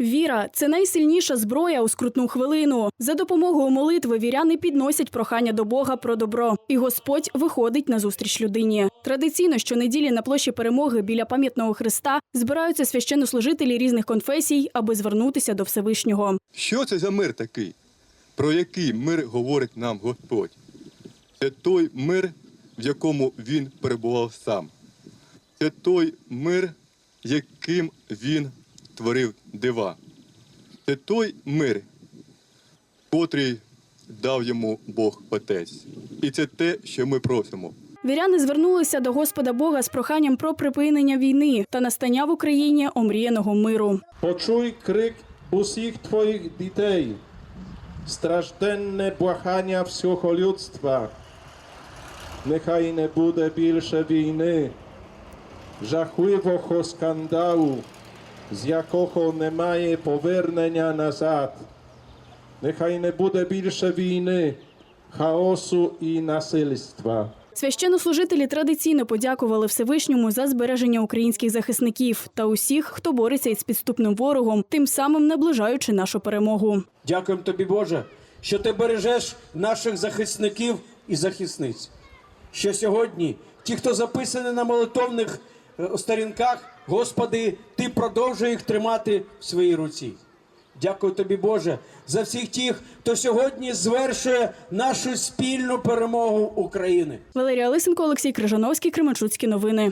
Віра це найсильніша зброя у скрутну хвилину. За допомогою молитви віряни підносять прохання до Бога про добро, і Господь виходить на зустріч людині. Традиційно щонеділі на площі перемоги біля пам'ятного хреста збираються священнослужителі різних конфесій, аби звернутися до Всевишнього. Що це за мир такий? Про який мир говорить нам Господь? Це той мир, в якому він перебував сам. Це той мир, яким він творив дива. Це той мир, котрий дав йому Бог Отець. І це те, що ми просимо. Віряни звернулися до Господа Бога з проханням про припинення війни та настання в Україні омріяного миру. Почуj kryk усіх Twoich дітей, стражденне благання всього людства. Нехай не буде більше війни, жахливого скандалу, з якого немає повернення назад. Нехай не буде більше війни, хаосу і насильства. Священнослужителі традиційно подякували Всевишньому за збереження українських захисників та усіх, хто бореться із підступним ворогом, тим самим наближаючи нашу перемогу. Дякуємо тобі, Боже, що ти бережеш наших захисників і захисниць. Що сьогодні ті, хто записані на молитовних е, сторінках, Господи, ти продовжує їх тримати в своїй руці. Дякую тобі, Боже, за всіх тих, хто сьогодні звершує нашу спільну перемогу України. Валерія Лисенко, Олексій Крижановський, Кременчуцькі новини.